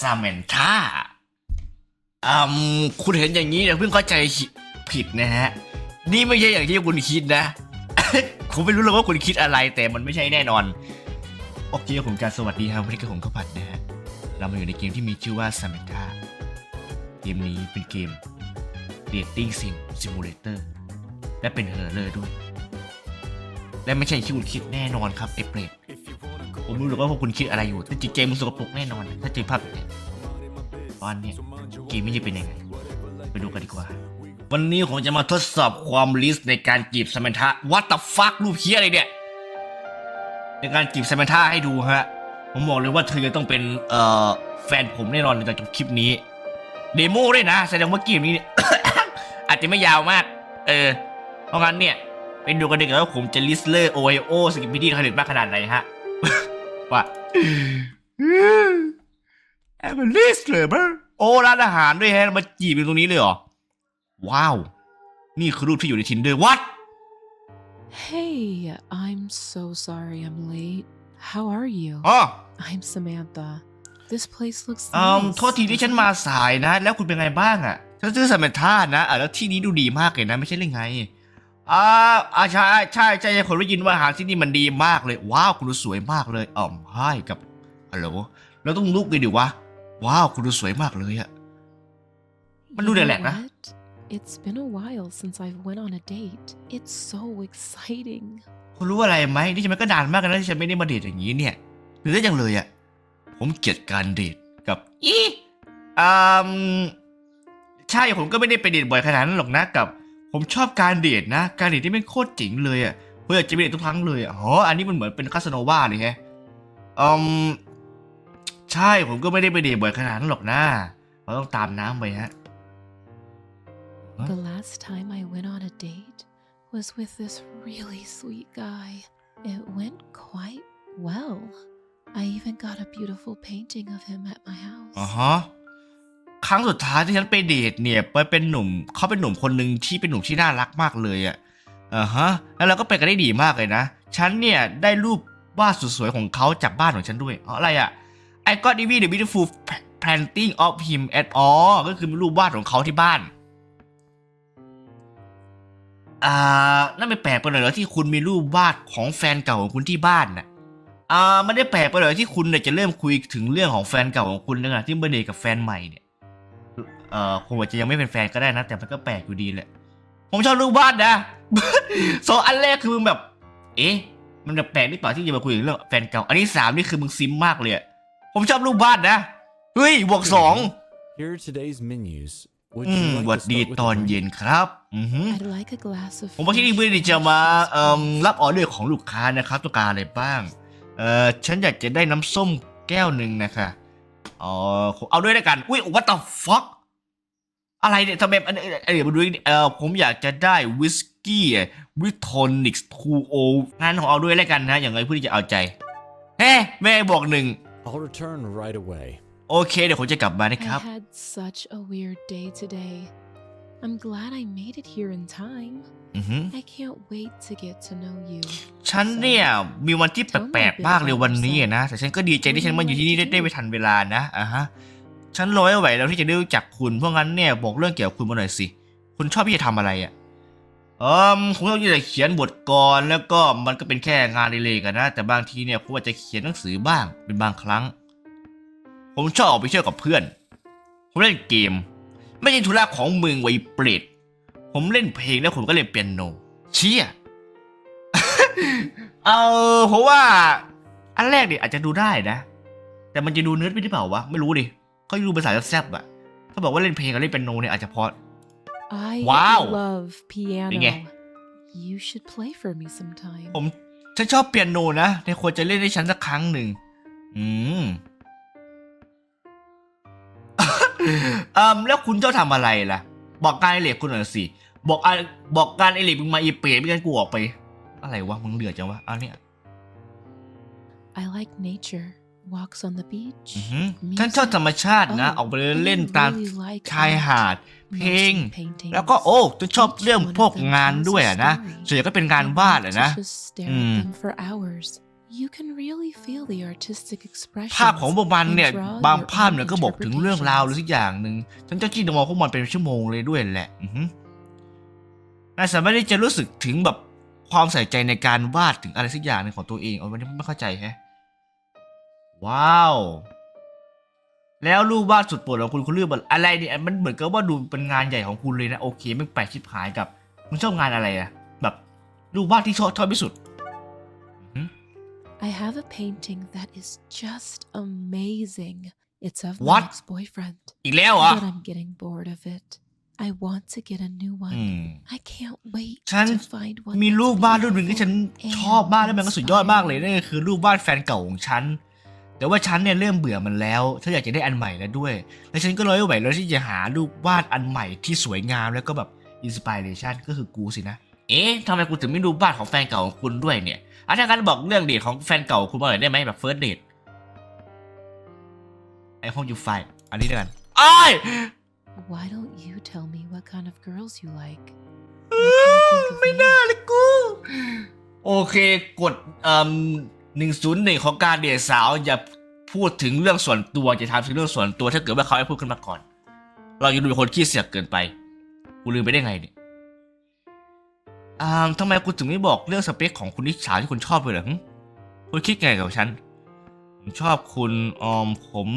ซาเมนธาอืมคุณเห็นอย่างนี้เนี่ยเพิ่งเข้าใจผิดนะฮะ นี่ไม่ใช่อย่างที่คุณคิดนะ ผมไม่รู้เลยว่าคุณคิดอะไรแต่มันไม่ใช่แน่นอน โอเคผมการสวัสดีครับวันนี้ก็ผมข้าวผัดนะฮะ เรามาอยู่ในเกมที่มีชื่อว่า Samantha เกมนี้เป็นเกม Dating Sim Simulator และเป็นเฮอร์เลอร์ด้วย และไม่ใช่ที่คุณคิดแน่นอนครับไอเปรต ผมรู้หรอกว่าพวกคุณคิดอะไรอยู่แต่จิตใจมึงสกปรกแน่นอน ถ้าเจอภาพแบบนี้ตอนเนี้ยเกมไม่จะเป็นยังไงไปดูกันดีกว่า วันนี้ผมจะมาทดสอบความลิสในการจีบสมันทะวัตตฟักรูปเฮียอะไรเนี่ยในการจีบสมันทะให้ดูฮะ ผมบอกเลยว่าเธอจะต้องเป็นเอ่อแฟนผมแน่นอนในจากคลิปนี้เดโมด้วยนะแสดงว่าเกมนี้ อาจจะไม่ยาวมาก เออ เพราะงั้นเนี่ยไปดูกันดีกว่าว่าผมจะลิสเลอร์โอไอโอสกิปปี้ดีขนาดมากขนาดไหนฮะ ว่าแอมลิสเลยมั้โอ้ร้านอาหารด้วยแฮะมาจีบอยู่ตรงนี้เลยเหรอ ว้าว นี่คือรูปที่อยู่ใน tinder what Hey, I'm so sorry I'm late. How are you? อ๋อ I'm Samantha. This place looks อืม nice. โทษทีที่ฉันมาสายนะ แล้วคุณเป็นไงบ้างอะฉันซื้อสมัยท่านะอะแล้วที่นี้ดูดีมากเลยนะ ไม่ใช่เรื่องไง อ่าอ่าใช่ใช่ใช่คนได้ยินว่าอาหารที่นี่มันดีมากเลย ว้าวคุณดูสวยมากเลยอ๋อมให้กับฮัลโหลเราต้องลุกเลยดิวะ ว้าวคุณดูสวยมากเลยอะมันดูเดือดแหลกนะ It's been a while since I've went on a date. It's so exciting. คุณรู้อะไรไหมนี่ฉันมันก็นานมากแล้วที่ฉันไม่ได้มาเดทอย่างนี้เนี่ยหรือได้จังเลยอะผมเกลียดการเดทกับอีอืมใช่ผมก็ไม่ได้ไปเดทบ่อยขนาดนั้นหรอกนะกับ ผมชอบการเดทนะ การเดทที่เป็นโคตรเจ๋งเลยอะเพื่อจะไปเดททุกครั้งเลยอะอ๋ออันนี้มันเหมือนเป็นคาสโนวาเลยแฮะอืมใช่ผมก็ไม่ได้ไปเดทบ่อยขนาดนั้นหรอกนะเราต้องตามน้ำไปฮะ Huh? The last time I went on a date was with this really sweet guy. It went quite well. I even got a beautiful painting of him at my house. อ๋อฮะ ครั้งสุดท้ายที่ฉันไปเดทเนี่ยไปเป็นหนุ่มเขาเป็นหนุ่มคนหนึ่งที่เป็นหนุ่มที่น่ารักมากเลยอะอ่าฮะแล้วเราก็ไปกันได้ดีมากเลยนะฉันเนี่ยได้รูปวาดสวยๆของเขาจากบ้านของฉันด้วยอ๋ออะไรอะ I got the the beautiful painting of him at all ก็คือรูปวาดของเขาที่บ้านอ่านั่นไม่แปลกไปหน่อยเหรอที่คุณมีรูปวาดของแฟนเก่าของคุณที่บ้านน่ะอ่าไม่ได้แปลกไปเลยที่คุณเนี่ยจะเริ่มคุยถึงเรื่องของแฟนเก่าของคุณนะที่เบอร์เดกับแฟนใหม่เนี่ย เอ่อคงอาจจะยังไม่เป็นแฟนก็ได้นะ แต่มันก็แปลกอยู่ดีแหละ ผมชอบรูปวาดนะสองอันแรกคือมึงแบบ เอ๊ะ มันแปลกหรือเปล่าที่จะมาคุยถึงเรื่องแฟนเก่า อันที่สามนี่คือมึงซิมมากเลยอะผมชอบรูปวาดนะ เฮ้ย บวกสอง Here are today's menus. Would อื you ม like หวัด to ดี start with ตอน the เย็นครับอือหือ I'd like a glass of ผมว่าที่นี่ fresh เพื่อที่จะมา fresh เอ่อ juice. รับออเดอร์ของลูกค้านะครับต้องการอะไรบ้าง เอ่อฉันอยากจะได้น้ำส้มแก้วหนึ่งนะคะอ๋อเอาด้วยแล้วกัน อุ้ย what the fuck อะไรเนี่ยทำไมอันนี้อันนี้มาดูดิเอ่อผมอยากจะได้วิสกี้วิทอนิกส์ทูโองานของเอาด้วยแล้วกันนะ อย่างไรเพื่อที่จะเอาใจ เฮ้แม่บอกหนึ่ง I'll return right away. โอเค เดี๋ยวผมจะกลับมานะค I รับ had such a weird day today. I'm glad I made it here in time. อือหือ I can't wait to get to know you. ฉันเนี่ยมีวันที่แปลกๆมากเลยวันนี้อะนะ แต่ฉันก็ดีใจที่ฉันมาอยู่ที่นี่ได้ได้ไปทันเวลานะอะฮะ ฉันรอไม่ไหวแล้วที่จะได้รู้จักคุณเพราะงั้นเนี่ยบอกเรื่องเกี่ยวกับคุณมาหน่อยสิ คุณชอบที่จะทำอะไรอะเออผมชอบที่จะเขียนบทกรแล้วก็มันก็เป็นแค่งานเล็กๆนะ แต่บางทีเนี่ยผมอาจจะเขียนหนังสือบ้างเป็นบางครั้ง ผมชอบออกไปเที่ยวกับเพื่อน ผมเล่นเกม ไม่ใช่ธุระของมึงไว้เปรตผมเล่นเพลงแล้วผมก็เล่นเปียโนเชี่ยเออเพราะว่า อันแรกเนี่ยอาจจะดูได้นะ แต่มันจะดูเนื้อไปหรือเปล่าวะไม่รู้ดิ เขาดูภาษาแซ่บๆอะถ้าบอกว่าเล่นเพลงกับเล่นเปียโนเนี่ยอาจจะพอ I Wow. love piano. Sige. You should play for me sometime. ผมฉันชอบเปียโนนะในควรจะเล่นให้ฉันสักครั้งหนึ่ง อืมอืมแล้วคุณเจ้าทำอะไรล่ะ บอกการไอเหล็กคุณหน่อยสิ บอกอะบอกการไอเหล็กมึงมาอีเปรตไม่งั้นกูออกไป อะไรวะ มึงเดือดจังวะอันเนี้ย I like nature. Walks on the beach. อือหือ music. ฉันชอบธรรมชาตินะ Oh, ออกไปเดิน I เล่นตาม really like ชายหาด art, เพลง motion paintings. แล้วก็โอ้ฉันชอบ Each เรื่อง one พวก of them งาน tells a ด้วยอะนะ story. ส่วนใหญ่ก็เป็นงาน I วาด want อะ to นะ just stare Mm. at them for hours. you can really feel the artistic expression. ภาพของพวกมันเนี่ย บางภาพเนี่ยก็บอกถึงเรื่องราวหรือสักอย่างหนึ่งฉันจะจี้มองพวกมันเป็นชั่วโมงเลยด้วยแหละอือหือนายสามารถที่จะรู้สึกถึงแบบความใส่ใจในการวาดถึงอะไรสักอย่างหนึ่งของตัวเองเอาวันนี้ไม่เข้าใจแฮะ ว้าว แล้วรูปวาดสุดโปรดของคุณคุณเลือกแบบอะไรเนี่ยมันเหมือนกับว่าดูเป็นงานใหญ่ของคุณเลยนะ โอเคไม่แปลกชิบหายกับคุณชอบงานอะไรอะแบบรูปวาดที่ชอบชอบที่สุด I have a painting that is just amazing. It's of What? my ex-boyfriend. อีกแล้วเหรอ But I'm getting bored of it. I want to get a new อื one. ม I can't wait ฉัน to find one. มี that's รูปวาดรูปหนึ่งที่ฉัน beautiful ชอบมาก and และมันก็สุดยอดมากเลยนั่นก็คือรูปวาดแฟนเก่าของฉัน แต่ว่าฉันเนี่ยเริ่มเบื่อมันแล้วฉันอยากจะได้อันใหม่แล้วด้วย และฉันก็เลยไม่ไหวแล้วที่จะหารูปวาดอันใหม่ที่สวยงามแล้วก็แบบอินสปิเรชันก็คือกูสินะ เอ๊ะทำไมกูถึงไม่ดูวาดของแฟนเก่าของคุณด้วยเนี่ยอะถ้างั้นบอกเรื่องเดทของแฟนเก่าคุณมาหน่อยได้ไหมแบบเฟิร์สเดทไอห้องยูไฟอันนี้ด้วยกันอ้าย Why don't you tell me what kind of girls you like? ไม่น่าเลยกู โอเคกดเอ่อ หนึ่งศูนย์หนึ่งของการเดทสาวอย่าพูดถึงเรื่องส่วนตัวอย่าทำถึงเรื่องส่วนตัวถ้าเกิดว่าเขาให้พูดขึ้นมาก่อน เราจะดูเป็นคนขี้เสียกเกินไปกูลืมไปได้ไงเนี่ยอ่าทำไมคุณถึงไม่บอกเรื่องสเปคของคุณนิสาที่คุณชอบเลยเหรอคุณคิดไงกับฉันผมชอบคุณออมผม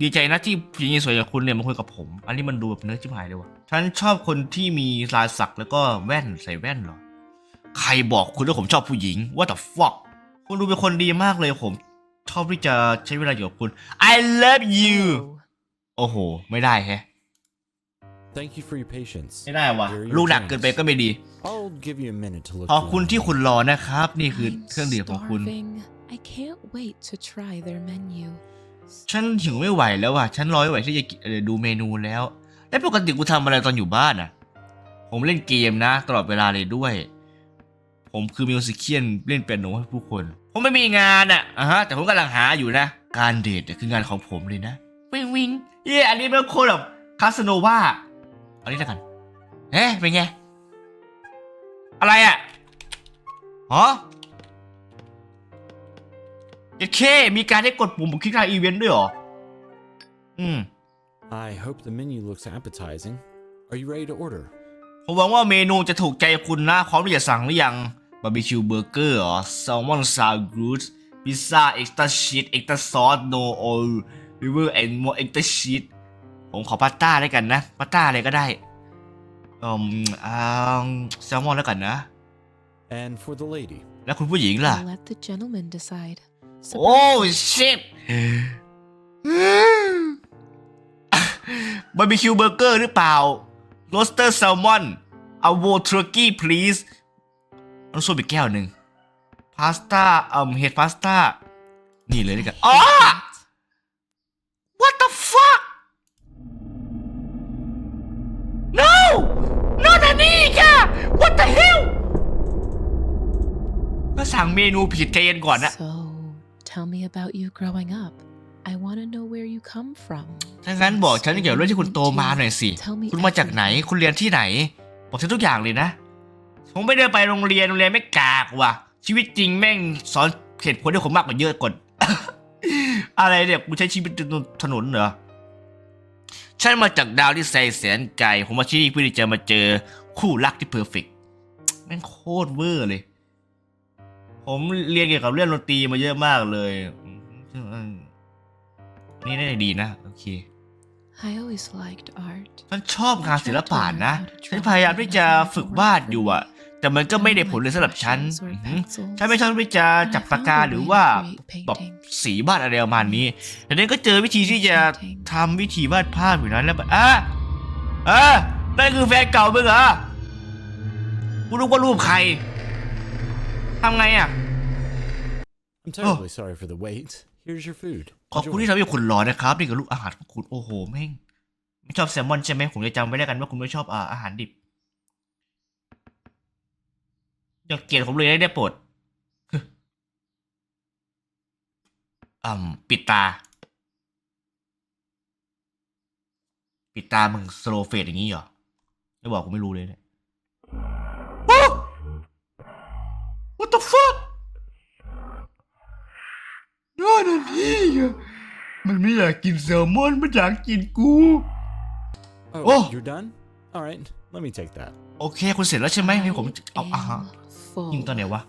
ดีใจนะที่ผู้หญิงสวยอย่างคุณเนี่ยมาคุยกับผม อันนี้มันดูแบบเนื้อชิบหายเลยวะฉันชอบคนที่มีลายสักแล้วก็แว่นใส่แว่นเหรอ ใครบอกคุณว่าผมชอบผู้หญิงว่าแต่ fuck คุณดูเป็นคนดีมากเลยผม ชอบที่จะใช้เวลาอยู่กับคุณ I love you Oh, โอ้โห ไม่ได้แฮะ Thank you for your patience. ไม่ได้ว่ะ Here are your ลูกหนักเกินไป drinks. ก็ไม่ดี I'll give you a minute to look ขอบ through คุณ them. ที่คุณรอนะครับ นี่คือ I'm เครื่องดื่มของคุณ starving. I can't wait to try their menu. ฉันหิวไม่ไหวแล้วอะ ฉันรอไม่ไหวที่จะกินเอ่อดูเมนูแล้ว แล้วปกติกูทำอะไรตอนอยู่บ้านอะ ผมเล่นเกมนะ ตลอดเวลาเลยด้วย ผมคือมิวสิเคียนเล่นเปียโนให้ผู้คน ผมไม่มีงานอะอะฮะแต่ผมกำลังหาอยู่นะ การเดทเนี่ยคืองานของผมเลยนะ วิงวิงเย่อันนี้เป็นโคนแบบคาสโนวาอันนี้แล้วกันเอ๊ะเป็นไง อะไรอะฮะเจ็ดเคมีการได้กดปุ่มคลิกทางอีเวนต์ด้วยเหรอ อืม I hope the menu looks appetizing. Are you ready to order? ผมหวังว่าเมนูจะถูกใจคุณนะพร้อมที่จะสั่งหรือยัง บาร์บีคิวเบอร์เกอร์เหรอแซลมอนซาวกรูดพิซซ่าเอ็กซ์ตร้าชีสเอ็กซ์ตร้าซอสโนโอลริเวอร์แอนด์มอเอ็กซ์ตร้าชีสผมขอพาสต้าได้กันนะพาสต้าอะไรก็ได้อืมอ่าแซลมอนแล้วกันนะ And for the lady. แล้วคุณผู้หญิงล่ะ I'll let the gentleman decide. โอ้ชิตบาร์บีคิวเบอร์เกอร์หรือเปล่าโรสเตอร์แซลมอนเอาโวทรักี้ please น้ำส้มอีกแก้วหนึ่งพาสต้าเอ่อเห็ดพาสต้า นี่เลยด้วยกันอ๋อ what the fuck no not อันนี้ค่ะ what the hell ก็สั่งเมนูผิดใจเย็นก่อนนะ So, tell me about you growing up. I want to know where you come from. ถ้างั้นบอกฉันเกี่ยวกับเรื่องที่คุณโตมาหน่อยสิ คุณมาจากไหน คุณเรียนที่ไหน บอกฉันทุกอย่างเลยนะ ผมไม่ได้ไปโรงเรียนโรงเรียนไม่กากว่ะ ชีวิตจริงแม่งสอนเหตุผลให้ผมมากกว่าเยอะกว่าอะไรเนี่ยกูใช้ชีวิตบนถนนเหรอฉันมาจากดาวที่แสนแสนไกลผมมาที่นี่เพื่อที่จะมาเจอคู่รักที่เพอร์เฟกต์แม่งโคตรเวอร์เลย ผมเรียนเกี่ยวกับเรื่องดนตรีมาเยอะมากเลยอืมนี่น่าจะดีนะ โอเค I always liked art. ฉันชอบงานศิลปะนะ ฉันพยายามที่จะฝึกวาดอยู่อะ แต่มันก็ไม่ได้ผลเลยสำหรับฉันอือหือฉันไม่ชอบที่จะจับปากกาหรือว่าแบบสีวาดอะไรประมาณนี้แต่นั้นก็เจอวิธีที่จะทำวิธีวาดภาพอยู่นั้นแล้วแบบอะอะนั่นคือแฟนเก่ามึงเหรอกูรู้ว่ารูปใครทำไงอะ I'm terribly sorry for the wait. Here's your food. ขอบคุณ Enjoy. ที่ทำให้คุณรอนะครับนี่คือลูกอาหารของคุณโอ้โหแม่งไม่ชอบแซลมอนใช่ไหมผมจะจำไว้แล้วกันว่าคุณไม่ชอบอาอาหารดิบ อย่าเกลียดผมเลยนะได้โปรดอืมปิดตา ปิดตามึงสโลเฟดอย่างนี้เหรอไม่บอกกูไม่รู้เลยเนี่ย What the fuck ก็นาทีอะมันไม่อยากกินแซลมอนมันอยากกินกู Oh, Oh. you're done? All right, let me take that. โอเค คุณเสร็จแล้วใช่ไหมให้ผมเอาอะฮะ am full. ยิงตอนไหนวะ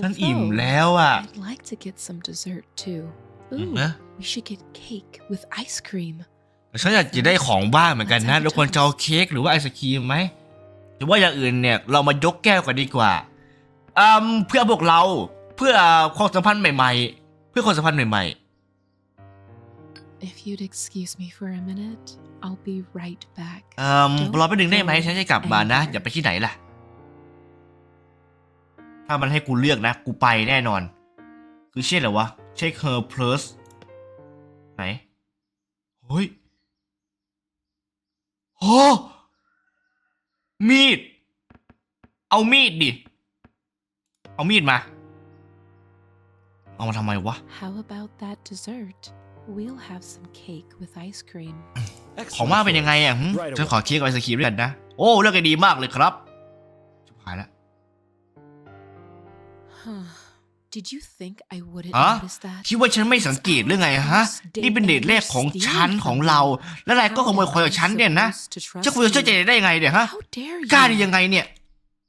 ฉันอิ่ม Although, แล้วอะ I'd like to get some dessert too. อืม Ooh, นะ we should get cake with ice cream. ฉันอยากจะได้ของบ้างเหมือนกันนะเราควรจะเอาเค้กหรือว่าไอศครีมไหมหรือว่าอย่างอื่นเนี่ย เรามายกแก้วกันดีกว่าอืมเพื่อพวกเราเพื่อความสัมพันธ์ใหม่ ๆ เพื่อความสัมพันธ์ใหม่ If you'd excuse me for a minute, I'll be right back. ๆอืมรอแป๊บนึงได้ไหมฉันจะกลับมานะอย่าไปที่ไหนล่ะ ถ้ามันให้กูเลือกนะ กูไปแน่นอน คือเช่นอะไรวะ เช็ค her plus ไหน เฮ้ยโอ้มีด เอามีดดิ เอามีดมา เอามาทำไมวะ How about that dessert? We'll have some cake with ice cream. ของว่างเป็นยังไงอะหึ Right ฉันขอเค้กกับไอศครีมด้วยกันนะ โอ้ เลือกกันดีมากเลยครับชิบหายแล้ว Huh. Did you think I wouldn't ฮะ notice that? คิดว่าฉันไม่สังเกตเรื่องไงฮะ นี่เป็นเดทแรกของฉันของเรา แล้วนายก็ขโมยของจากฉันเนี่ยนะ จะคุยกับเจ้าเจได้ยังไงเนี่ยฮะ How dare you? กล้าได้ยังไงเนี่ย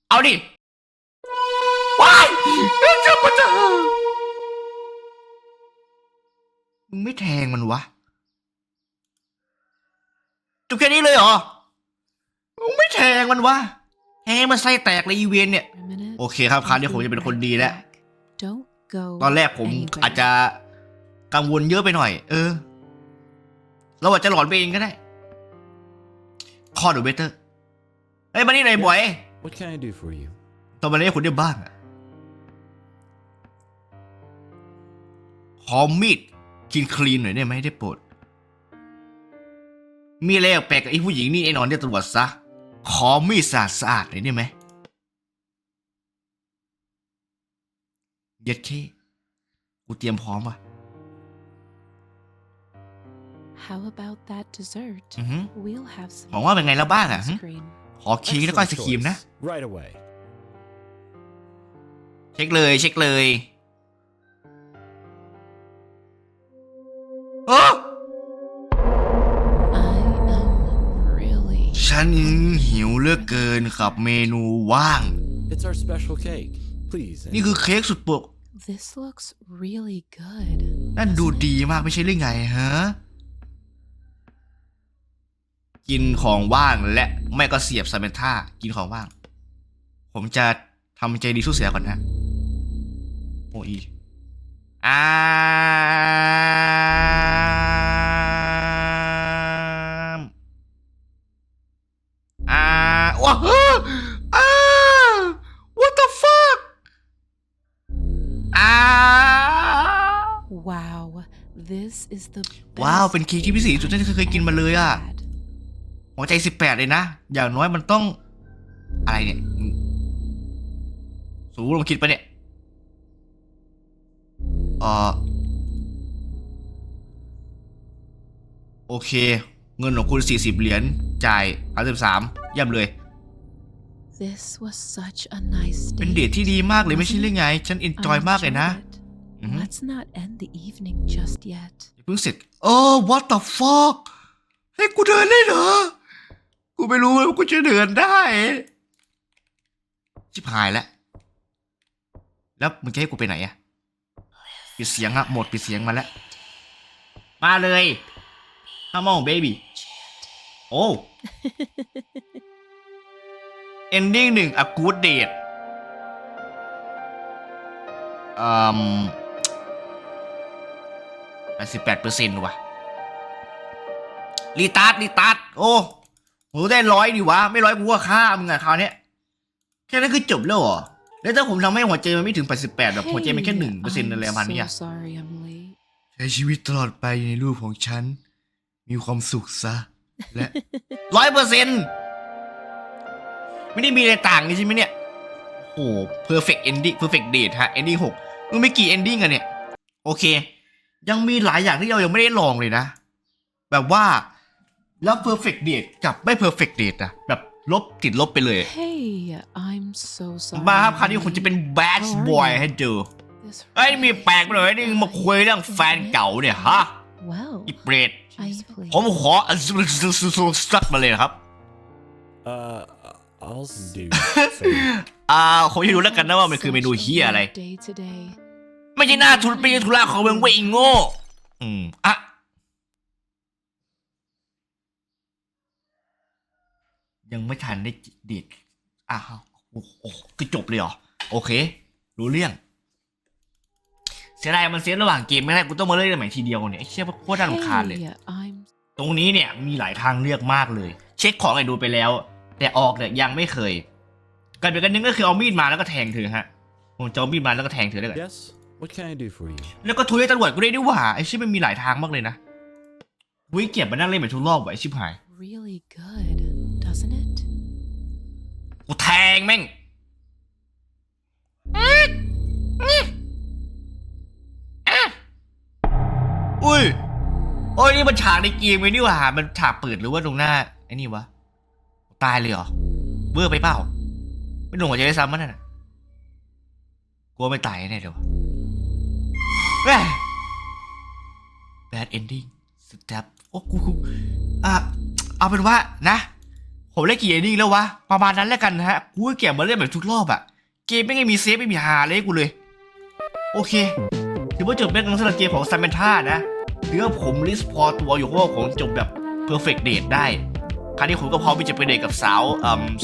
เอาดิว้ายเจ้าพระเจ้ามึงไม่แทงมันวะจบแค่นี้เลยเหรอมึงไม่แทงมันวะ แทงมันไส้แตกเลยอีเวนเนี่ย For a minute, โอเคครับคราวนี้ I'll ผม be จะเป็นคน right ดีแล้ว back. Don't go ตอนแรกผม anywhere. อาจจะกังวลเยอะไปหน่อย เออ เราอาจจะหลอนไปเองก็ได้ คอดูเบเตอร์เฮ้ยมานี่หน่อยบ่อย What can I do for you? ตอนมาเล่นคุณได้บ้างอะขอมีดกินคลีนหน่อยได้ไหมได้โปรด มีอะไรแปลกๆกับไอ้ผู้หญิงนี่ไอ้นอนเนี่ยตรวจซะ ขอมีดสะอาดสะอาดหน่อยได้ไหมเย็ดเคกูเตรียมพร้อมว่ะ How about that dessert? อือหือ We'll have some หวังว่าเป็นไงแล้วบ้างอะ ice หึ cream. ขอเค้กแล้วก็ไอศ Excellent ครีมนะ choice. Right away. เช็คเลยเช็คเลยเออ ฉันหิวเหลือเกินกับเมนูว่าง It's our special cake. Please. นี่คือเค้กสุดโปรด This looks really good. นั่นดู doesn't it? ดีมากไม่ใช่หรือไงฮะ กินของว่างและไม่ก็เสียบซาเมนท่ากินของว่าง ผมจะทำใจดีสู้เสียก่อนนะ โอ้ยอ้า ว้าวอ้า what the fuck อ้า Wow, this is the ว้าว best เป็นเค้กที่พิเศษที่สุดที่เคยกินมาเลยอะ had. หัวใจสิบแปดเลยนะ อย่างน้อยมันต้อง อะไรเนี่ยอืมสูลองคิดไปะเนี่ยเออโอเค เงินของคุณสี่สิบเหรียญ จ่ายสามสิบสามเยี่ยมเลย This was such a nice เป็น date. เดทที่ดีมากเลยไม่ใช่หรือไง ฉันอินจอย I มากเลยนะ enjoyed it. อือฮึ Let's not end the evening just yet. เพิ่งเสร็จ เออ what the fuck ให้กูเดินได้เหรอ กูไม่รู้ว่ากูจะเดินได้ ชิบหายแล้ว แล้วมึงจะให้กูไปไหนอะปิดเสียงอะหมดปิดเสียงมาแล้ว มาเลย Come on baby โอ้ ending หนึ่ง a good date อืมแปดสิบแปดเปอร์เซ็นต์ว่ะรีตาร์ดรีตาร์ดโอ้โหได้ร้อยดิวะ ไม่ร้อยกูก็ฆ่ามึงอะคราวเนี้ยแค่นั้นคือจบแล้วเหรอ แล้วถ้าผมทำให้หัวใจมันไม่ถึง 88 แบบหัวใจมันแค่หนึ่งเปอร์เซ็นต์อะไรประมาณเนี้ย so sorry I'm late. ใช้ชีวิตตลอดไปในรูปของฉัน มีความสุขซะ และร้อยเปอร์เซ็นต์ ไม่ได้มีอะไรต่างเลยใช่ไหมเนี่ย โอ้โห perfect ending perfect date ฮะ ending หกมันไม่กี่ ending อะเนี่ย โอเค ยังมีหลายอย่างที่เรายังไม่ได้ลองเลยนะ แบบว่าแล้ว perfect date กับไม่ perfect date อะแบบลบติดลบไปเลย Hey, I'm so sorry. มาครับ I'm คราวนี้คุณจะเป็น bad How are boy you? ให้ดู this ไอ้ยมี really แปลกไปหน่อยนี่ sweet มาคุย guy เรื่องแฟน went เก่าเนี่ยฮะ Well, อีเปรต I please. ผมขอสักมาเลยนะครับ Uh, I'll do. อ่าผมจะดูแล้วกันนะว่ามันคือเมนูเฮียอะไร Day today. ไม่ใช่หน้าทุนไม่ใช่ธุระของเมืองเวยไอ้โง่ อืมอะยังไม่ทันได้เด็ดอ้าวโอ้โหคือจบเลยเหรอ โอเค รู้เรื่อง เสียดายมันเสียระหว่างเกมไม่ได้กูต้องมาเล่นใหม่ทีเดียวเนี่ยไอ้เชี่ยโคตรน่ารำคาญเลย Hey, I'm ตรงนี้เนี่ยมีหลายทางเลือกมากเลย เช็คของไอ้ดูไปแล้ว แต่ออกเนี่ยยังไม่เคยกันเป็นกันนึงก็คือเอามีดมาแล้วก็แทงเธอฮะผมจะเอามีดมาแล้วก็แทงเธอได้เลย yes. What can I do for you? แล้วก็ทุยให้ตำรวจกูได้ด้วยว่าไอ้ชิบมันมีหลายทางมากเลยนะวิเก็บมานั่งเล่นแบบทุกรอบว่ะไอ้ชิบหาย really good, doesn't it? กูแทงแม่งอุ้ยโอ้ยนี่มันฉากในเกมไงนี่หว่ามันฉากเปิดหรือว่าตรงหน้าไอ้นี่วะ ตายเลยเหรอเบื่อไปเปล่า ไม่ลงหัวใจะได้ซ้ำมันน่ะกลัวไม่ตายแน่เดี๋ยวะแม่ bad ending step โอ้กูกูอะเอาเป็นว่านะ ผมเล่นกี่เอนดิ้งแล้ววะ ประมาณนั้นแล้วกันนะฮะ กูเก็บมาเล่นแบบทุกรอบอะเกมไม่มีเซฟไม่มีฮาเลยกูเลย โอเค ถือว่าจบเป็นการสำหรับเกมของซัมเมนท่านะถือว่าผมลิสพอตัวอยู่เพราะว่าผมจบแบบเพอร์เฟกต์เดทได้ คราวนี้ผมก็พร้อมที่จะไปเดทกับสาว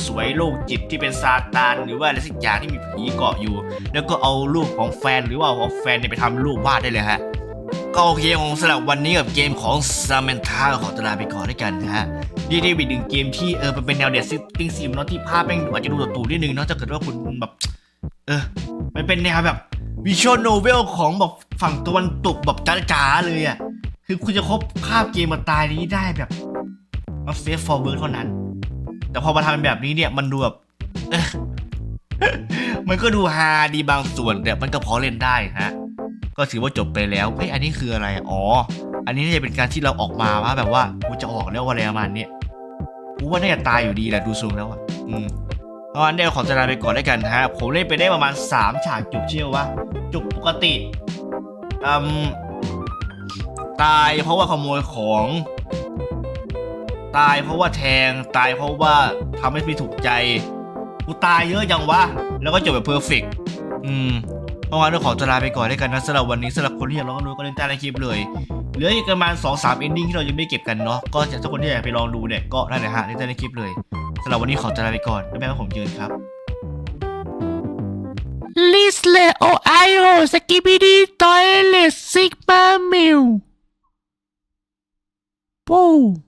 สวยโรคจิตที่เป็นซาตานหรือว่าอะไรสักอย่างที่มีผีเกาะอยู่ แล้วก็เอารูปของแฟนหรือว่าเอาแฟนเนี่ยไปทำรูปวาดได้เลยฮะก็โอเคของสำหรับวันนี้กับเกมของ Samantha ขอตลาไปก่อนด้วยกันนะฮะนี่ได้เป็นหนึ่งเกมที่เออมันเป็นแนวเด็ดซิติ้งซิมเนาะที่ภาพแม่งอาจจะดูตัวตูนิดนึงเนาะถ้าเกิดว่าคุณแบบเออมันเป็นแนวแบบวิชวลโนเวลของแบบฝั่งตะวันตกแบบจ๋าๆเลยอะคือคุณจะครบภาพเกมมาตายนี้ได้แบบ มาเซฟฟอร์เวิร์เท่านั้น แต่พอมาทำเป็นแบบนี้เนี่ยมันดูแบบมันก็ดูฮาดีบางส่วนแต่มันก็พอเล่นได้ฮะก็ถือว่าจบไปแล้วเฮ้ยอันนี้คืออะไรอ๋อ อันนี้น่าจะเป็นการที่เราออกมาว่าแบบว่ากูจะออกแล้วว่าอะไรประมาณเนี้ยกูว่าน่าจะตายอยู่ดีแหละดูทรงแล้วอะอืมเพราะงั้นเดี๋ยวขอจะลาไปก่อนแล้วกันนะฮะผมเล่นไปได้ประมาณ 3 ฉากจบเชื่อว่าจบปกติอืมตายเพราะว่าขโมยของ ตายเพราะว่าแทงตายเพราะว่าทำให้ไม่ถูกใจกูตายเยอะจังวะ แล้วก็จบแบบเพอร์เฟกอืมเพราะงั้นเราขอจะลาไปก่อนด้วยกันนะสำหรับวันนี้สำหรับคนที่อยากลองดูก็เล่นใต้ในคลิปเลย เหลืออีกประมาณ2อสามเอนดิ้งที่เรายังไม่เก็บกันเนาะก็ถ้าคนที่อยากไปลองดูเนี่ยก็ได้เลยฮะเล่นใต้ในคลิปเลยสำหรับวันนี้ขอจะลาไปก่อนแล้วแม่ว่าผมยืนครับ Lisle o Io Skibidi Toilet Sigma Mew. Boom.